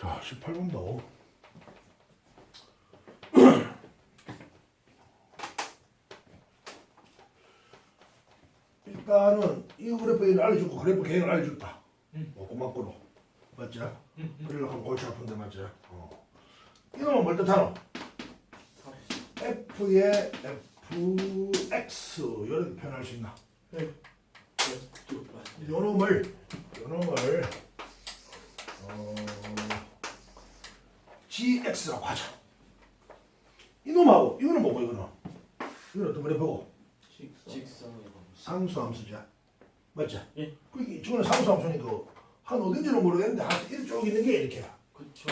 자, 18번도. 일단은 이 그래프를 알려주고 그래프 계획을 알려줬다. 어, 고맙고로. 맞죠? 그러려고 하면 골치 아픈데 맞죠? 어. 이놈은 뭘 뜻 하노? F의 FX 이렇게 표현할 수 있나? 요놈을 요 놈을 어, GX라고 하자. 이놈하고 이거는 뭐고 이거는? 이거는 어떤 그래프고? 직선이요. 상수함수자. 맞죠? 예. 그러니까 이거는 상수함수니까 한 어딘지는 모르겠는데 한 이쪽 있는 게 이렇게. 그쵸.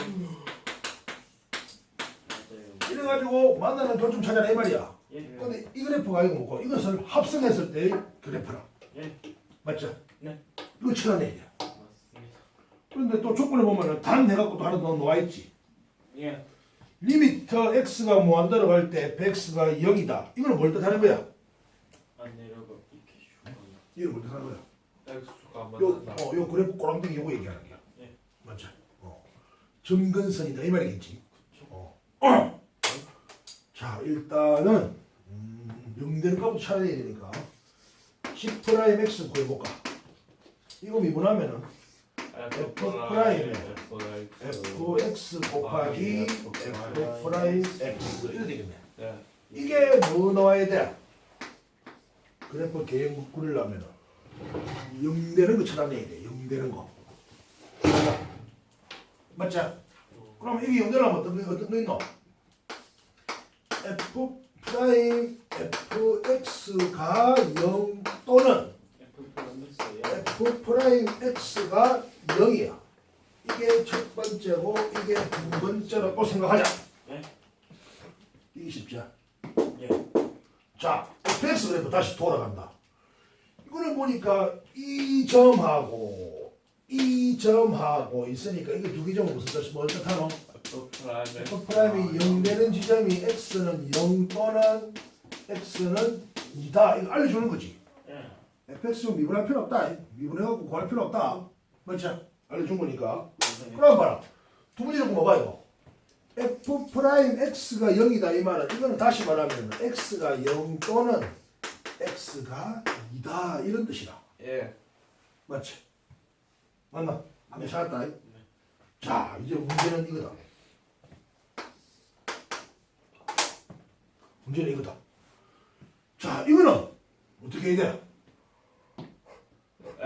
맞아요. 이래가지고 만나는 교점 찾아라 이 말이야. 예. 근데 이 그래프가 이거 뭐고 이것을 합성했을 때의 그래프라. 예. 맞죠? 네. 이거 돼. 맞습니다. 그런데 또 조건에 보면은 단 해갖고도 하나 더 놓아 있지. 예. 리미터 x가 무한 들어갈 때 fx가 0이다. 이거는 뭘 뜻하는 거야? 안 내려가 이렇게 슈가. 이거 뭘 뜻하는 거야? x수가 안 요, 맞는다. 어, 요 그래프 꼬랑땡이 요거 얘기하는 거야. 예. 맞죠? 어. 점근선이다 이 말이겠지. 어. 자 일단은 음, 영대는 값부터 찾아야 되니까 10 프라임 x 구해볼까? 이거 미분하면은 F 프라임 fx 곱하기 f 프라임 x. 네. 이게 뭐 나와야 돼? 그래프 계획 꾸리려면은 영되는 거 찾아내야 돼. 영되는 거. 맞죠? 그럼 이게 영되려면 어떤 거 어떤 거 있노? f 프라임 fx가 0 또는 f 프라임 x가 0이야. 이게 첫 번째고 이게 두 번째라고 생각하자. 예. 이게 쉽지? 예. 자, fx 그래프 다시 돌아간다. 이거는 보니까 이 점하고 이 점하고 있으니까 이게 두 개 점은 무슨 뜻이 뭘 뜻하노? F 프라임 f 프라임이 0 되는 지점이 x는 0 또는 x는 2다. 이거 알려주는 거지. 예. fx 좀 미분할 필요 없다. 미분해갖고 구할 필요 없다. 맞죠? 알려준 거니까. 네. 그럼 봐라. 두 번째 조건 뭐봐 이거? f 프라임 x가 0이다 이 말은 이거는 다시 말하면 x가 0 또는 x가 2다 이런 뜻이다. 예. 맞지? 맞나? 한번 찾았다. 자 이제 문제는 이거다. 문제는 이거다. 자 이거는 어떻게 해야 돼?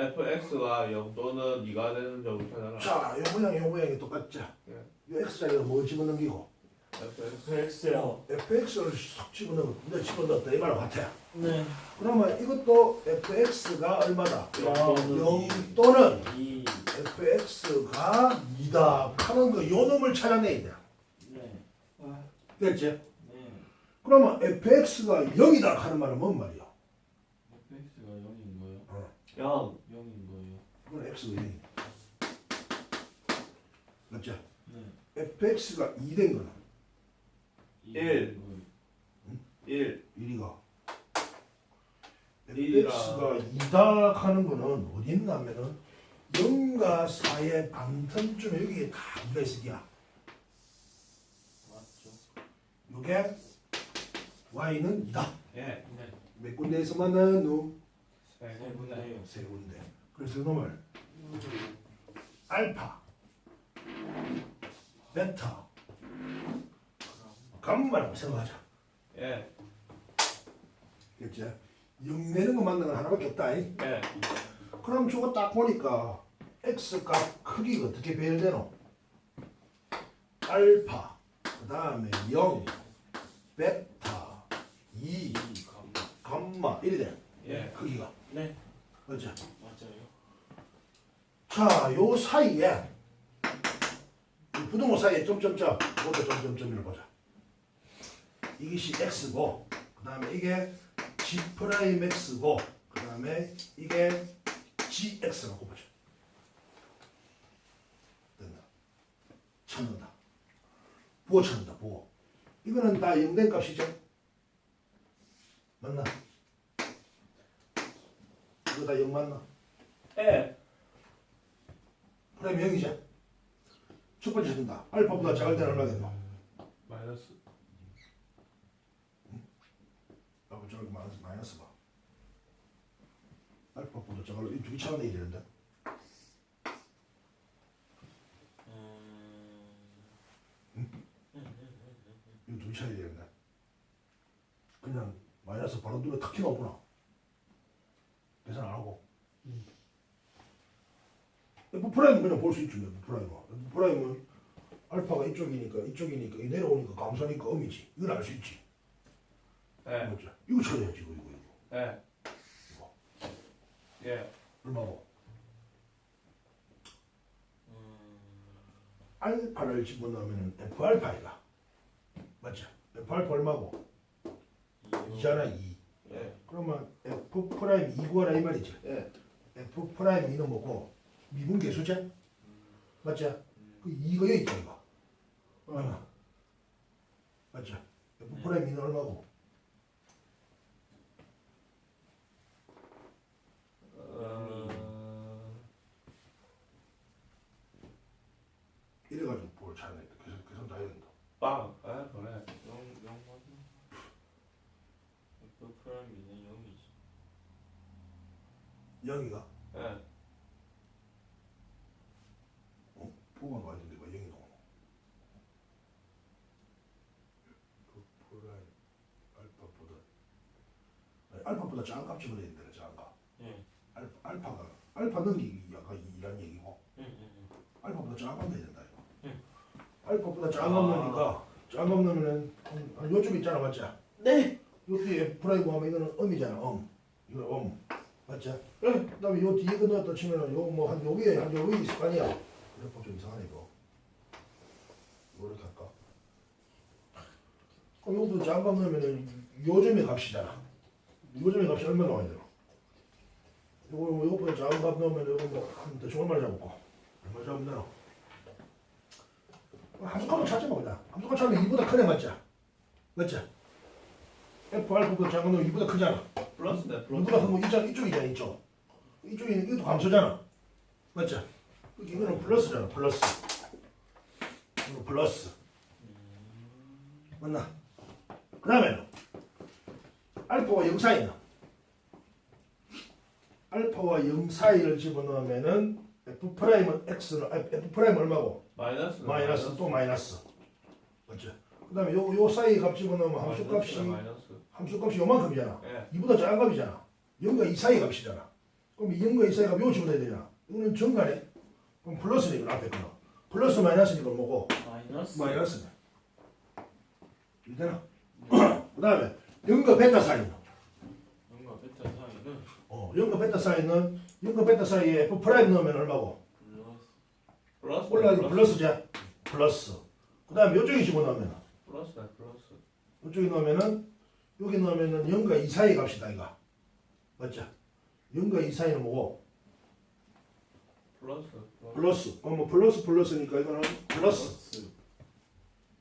Fx가 0 또는 2가 되는 점을 찾아라. 자, 요 모양, 요 모양이 똑같죠? 네. 요 x자리가 뭐 집어넣기고 fx X요. fx를 쏙 집어넣고 근데 집어넣었다 이 말과 같아. 네. 그러면 이것도 fx가 얼마다? 영0 또는 이. fx가 2다 하는 거, 요 놈을 찾아내야 돼. 네. 됐지? 네. 그러면 fx가 0이다 하는 말은 뭔 말이야? X가 0인 거예요? 어. 0. 0인 거예요? 그건 x가 0이야. 맞죠? 네. fx가 2된 거는 일. 1. 1이가 일이라. fx가 2다 하는 거는 어디 있냐면은 0과 4의 반틈쯤에 여기에 다 2가 있을 거야. 맞죠. 요게 y는 2다. 예. 네. 몇 군데에서 만나는 놈? 세 네. 군데. 군데요. 세 군데. 그래서 이놈을 알파, 베타, 감마라고 생각하자. 예. 됐지? 0 내는 거 만나는 거 하나밖에 없다. 이. 예. 그럼 저거 딱 보니까 x 값 크기가 어떻게 배열되노? 알파, 그 다음에 0, 베타, 2, 이 감마. 감마 이래 돼. 예. 크기가. 네. 맞죠? 맞아요. 자, 요 사이에 이 부동호 사이에 점점점, 이것도 점점점이라고 보자. 이것이 x고, 그 다음에 이게 g 프라임 x고, 그 다음에 이게 gx라고 보자. 된다. 찾는다. 부호 찾는다. 부호. 이거는 다 0된 값이죠? 맞나? 이거 다0 맞나? 예. 프라임 0이죠? 첫 번째 된다. 알파보다 작을 때는 얼마겠노? 마이너스 알파 저기 마이너스 마이너스 봐. 알파보다 작을 내야 되는데. 이거 두개 차야 되는데. 그냥 마이너스 바로 눈에 탁 튀어나오구나. 계산 안 하고. F 프라임 그냥 볼 수 있죠. F 프라임은. F 프라임은 알파가 이쪽이니까 이쪽이니까 이 내려오니까 감소니까 음이지. 이건 알 수 있지. 예 맞죠? 이거 찾아야지 이거 이거 이거. 예. 예. 얼마고? 알파를 집어넣으면 F 알파이가 맞죠? F 알파 얼마고? 2잖아 2 예. 그러면 F 프라임 2 구하라 이 말이지 예. F 프라임 2는 뭐고? 미분 계수제? 맞죠? 그 2가 여기 있다 이거 얼마? 맞죠? F 프라임 2는 얼마고? 어... 이래가지고 뭘 찾아야 돼 계산, 계산 다 해야 된다 빵. 아 그래. 영, 영 맞아. F 프라임이는 0이지. 0이가 예. 어? 와야 되는데 왜 0이 나오노? 프라임 알파보다 아니, 알파보다 작은 값 집어내야 된다 작은 값 예. 알, 알파가 알파 능기 약간 이란 얘기고 응, 응, 응. 알파보다 작은 값 내야 된다 이거 응. 알파보다 작은 값 아. 넣으니까 작은 값 넣으면은 한, 한 요쯤 있잖아 맞지? 네. 요 뒤에 F 프라임 하면 이거는 음이잖아 음 이거 음 맞지? 그 다음에 요 뒤에 거 넣었다 치면은 요 뭐 한 여기에 한 여기 있을 거 아니야 그래서 좀 이상하네 이거 뭐 이렇게 할까? 그럼 작은 값 넣으면은 요즘의 값이잖아 요즘의 값이 얼마 나와야 되나? 요거 뭐 요거보다 값 넣으면 요거 뭐한 대충 얼마 잡을까? 얼마 잡으면 되나? 함수값을 찾지 마 그냥 함수값 찾으면 2보다 크네 맞지? 맞지? F 알파보다 작은 놈 2보다 크잖아 플러스네 플러스. 이보다 큰거 이쪽, 이쪽이잖아 이쪽 이쪽이 이것도 감소잖아 맞지? 이거는 플러스잖아 플러스 이거 플러스 맞나? 그 다음에는 알파와 0 사이는 알파와 0 사이를 집어넣으면은 F 프라임은 X는 아, F 프라임 얼마고? 마이너스. 마이너스 또 마이너스 맞지? 그 다음에 요, 요 사이 값 집어넣으면 함수 값이 마이너스. 함수 값이 요만큼이잖아 예. 이보다 작은 값이잖아. 0과 2 사이 값이잖아. 그럼 이 0과 2 사이 값 요거 집어넣어야 되잖아. 이거는 정간에 그럼 플러스네 이건 앞에 거는. 플러스 마이너스니까 뭐고? 마이너스. 마이너스네. 이되나? 그 다음에 0과 베타 사이는 영과 베타 사이는 어, 0과 베타 사이는 0과 베타 사이에 F 프라임 넣으면 얼마고? 플러스. 플러스. 올라가기 플러스지? 플러스. 그 다음에 요쪽에 집어넣으면 플러스네 플러스. 요쪽에 넣으면은 여기 넣으면은 0과 2 사이 값이다 이거. 맞죠? 0과 2 사이는 뭐고? 플러스. 플러스. 어, 뭐 플러스 플러스니까 이거는 플러스.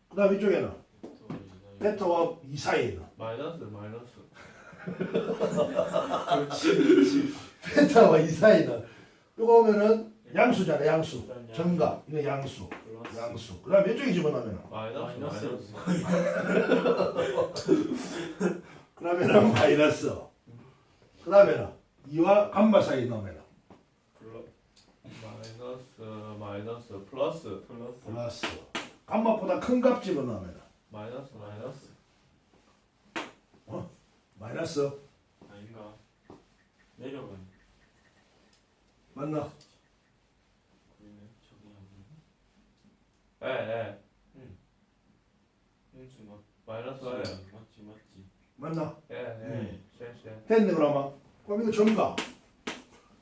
그 다음 이쪽에는 베타와 이 사이에는 마이너스 마이너스. 베타와 이 사이는 이거 오면은 양수잖아 양수. 정각. 이거 양수. 양수. 그 다음 이쪽에 집어넣으면 마이너스 마이너스. 마이너스. 그 다음에는 마이너스. 그 다음에는 2와 감마 사이 넣으면 플러- 마이너스 마이너스 플러스 플러스. 플러스. 감마보다 큰 값 집어넣으면 마이너스 마이너스. 마이너스. 아닌가? 내려가니. 맞나? 우리는 저기 하고. 예 예. 홍수 맞. 마이너스 예. 맞지 맞지. 맞나? 예 예. 셋셋. 됐네 그러면. 그럼 이거 정가.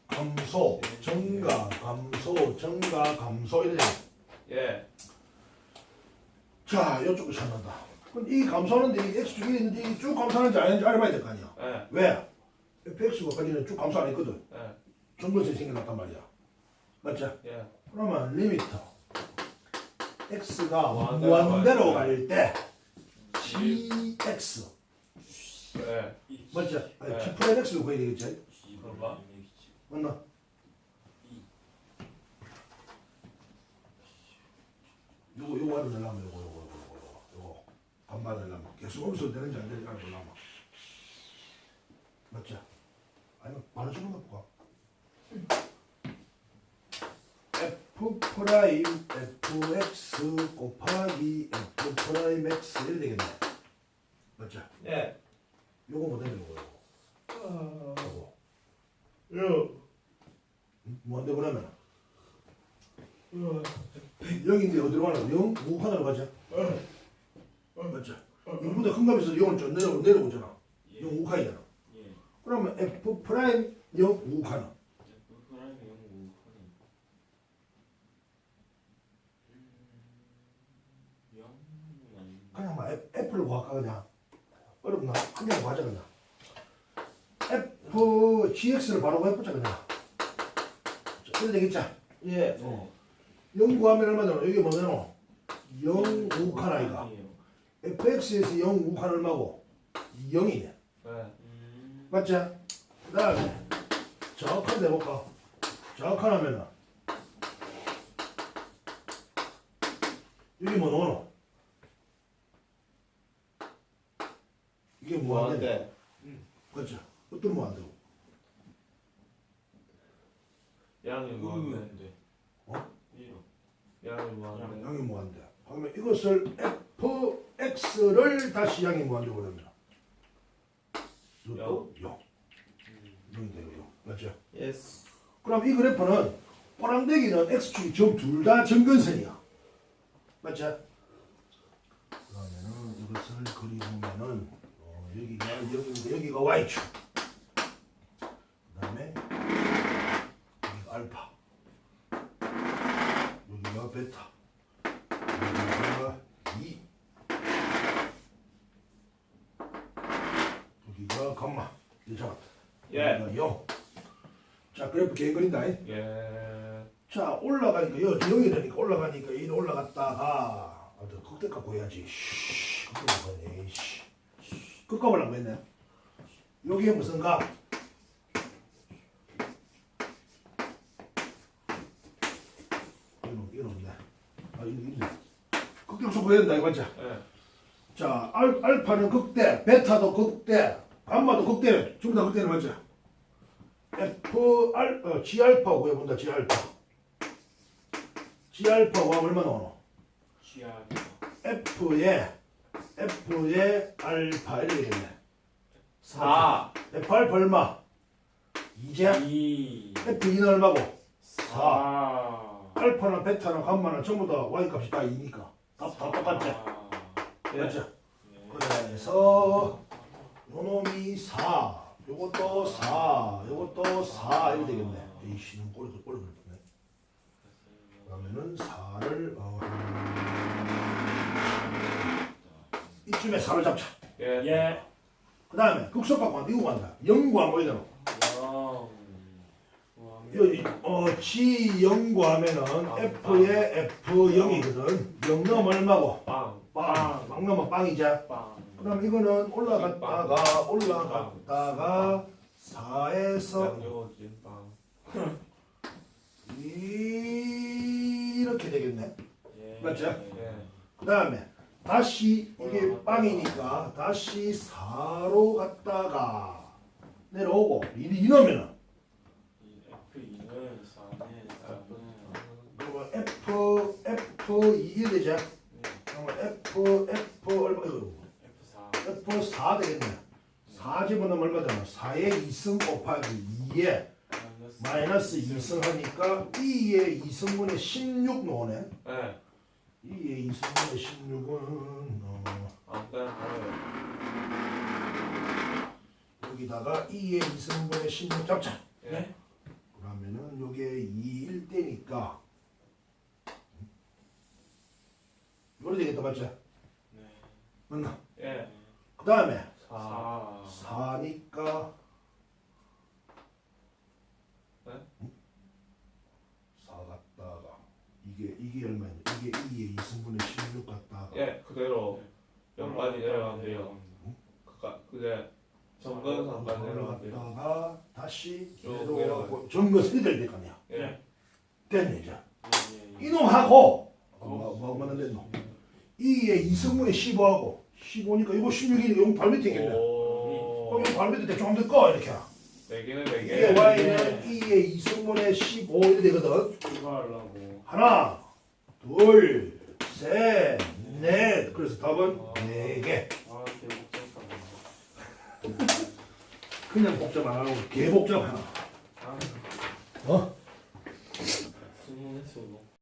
감소. 정가. 감소. 정가. 감소 이래. 예. 자, 이쪽을 찾는다. 그럼 이 감소하는데 이 x 쪽에 있는데 이게 쭉 감소하는지 아닌지 알아봐야 될 거 아니야. 예. 왜? fx가 거기는 쭉 감소 안 했거든. 예. 정근선이 생겨났단 말이야. 맞지? 예. 그러면 리미터 x가 무한대로 무한대로 갈갈때 gx 예. 맞지? 아니, 네. g 프라임 x를 구해야? 그런가? 맞나? 요거 하면 되려면 요거 요거 요거 요거 요거 반반 되려면 계속 없어도 되는지 안 되는지 알고 보려면 맞지? 아니면 바로 집어넣고 가 f 프라임 fx 곱하기 f 프라임 x 이래 되겠네 맞지? 예. 요거 뭐되는 요거 요거 요. 뭐한데 그러면 영인데 어디로 가나? 영? 우 하나로 가자 맞지? 영보다 큰 값에서 좀 내려, 내려오잖아 예. 영 우카이잖아 예. 그러면 f 프라임 영 우카는 F 프라임 영우 확인. 음, 영은 아닌데. 그냥 F를 구할까 그냥 어렵나? 그냥 구하자 그냥 F GX를 바로 구해보자 그냥 자, 이래 되겠지? 예. 어. 0 구하면 얼마 되노? 여기 뭐되노? 0 우칸 아이가 아니에요. fx에서 0 우칸 얼마고? 0이네 예. 음, 맞지? 그 다음에 정확한 데 해볼까? 정확한 하면은 여기 뭐 넣어노? 이게 뭐안 되네? 뭐한데? 그렇죠. 어떤 뭐안 되고? 양이 뭐한데? 의외인데. 어? 양이 뭐한데? 양이 돼? 그러면 이것을 fx를 다시 양이 되고 그러면 이것도 0. 0이 되고 0. 맞죠? 예스. 그럼 이 그래프는 꼬랑대기는 x축이 전둘 다 정근선이야. 맞죠? 그러면은 이것을 그리보면은 어, 여기가 0인데 여기가 y축. 그 다음에 여기가 알파. 여기가 베타. 여기가 2. 여기가 감마. 이 잡았다. 예. 여기가 0. 자 그래프 개인 그린다. 예. 자 올라가니까 여 영이 되니까 올라가니까 이 올라갔다가 아, 너 극대 갖고 해야지. 씨, 극대 갖고 해. 씨. 극값을 안 했네. 여기에 무슨 값? 이놈 이놈네. 아 이거 이네. 극대값 구해야 된다 이거 맞지? 예. 자 알, 알파는 극대, 베타도 극대, 감마도 극대, 전부 다 극대는 맞지? F 알 어, G 알파 구해본다 G 알파. G 알파 구하면 얼마 나오노? 시야. F에 F에 알파 이렇게 되겠네. 4. F 알파 얼마? 이제 2. F 2는 얼마고? 4. 알파나 베타나 감마나 전부 다 Y 값이 다 2니까 다, 다 똑같지? 예. 맞죠? 예. 그래서 요놈이 4, 요것도 4, 요것도 4 이렇게 되겠네. 이씨, 너무 꼬리 꼬리 그렇네. 그러면은 4를 어, 이쯤에 4를 잡자. 예. 예. 그 다음에 극소값 관이거 간다. 0 구하면 뭐 되노? 영. 이 어, G 0 구하면은 F에 F 0이거든. 0 넣으면 얼마고? 빵. 빵. 막 넣으면 빵이지. 빵. 그럼 이거는 올라갔다가 올라갔다가 4에서 양요진 빵. 이렇게 되겠네. 예. 맞죠? 예. 그 다음에 다시 이게 빵이니까 다시 4로 갔다가 내려오고 이, 이러면은 이 F2는 4는 4는 그러면 F F 이게 되죠. 그러면 F F 얼마 이거 F4. F 4 되겠네. 4 집어넣으면 얼마 되나? 4의 2승 곱하기 2에 마이너스 2승 하니까 2의 2승분의 16 나오네. 예. 2의 2승분의 16은 어, 안 되는 거예요. 여기다가 2의 2승분의 16 잡자. 예. 그러면은 요게 2 1대니까 요리 되겠다 맞지? 네. 맞나? 예. 그 다음에 4. 4. 4니까 네? 4 갔다가 이게 이게 얼마냐? 이게 2의 2승분의 16 갔다가 예. 그대로 0까지 내려가면 돼요. 그까 그게 정근선까지 내려가면 돼요. 올라갔다가 다시 쭉 내려가요. 정거슬이 될거 아니야? 예. 됐네 이제 예. 예. 이놈하고 뭐, 뭐, 뭐는 됐노? 예. 2의 2승분의 15하고 15니까 이거 16이니까 이거 발 밑에 있겠네. 오. 그럼 이거 발 밑에 대충 하면 될까 이렇게. 네 개는 네 이게 개. y는 2의 2승분의 15 이렇게 되거든. 추가하려고. 하나, 둘, 셋, 넷. 그래서 답은 아. 네 개. 아, 그냥 복잡 안 하고 개복잡 하나. 어?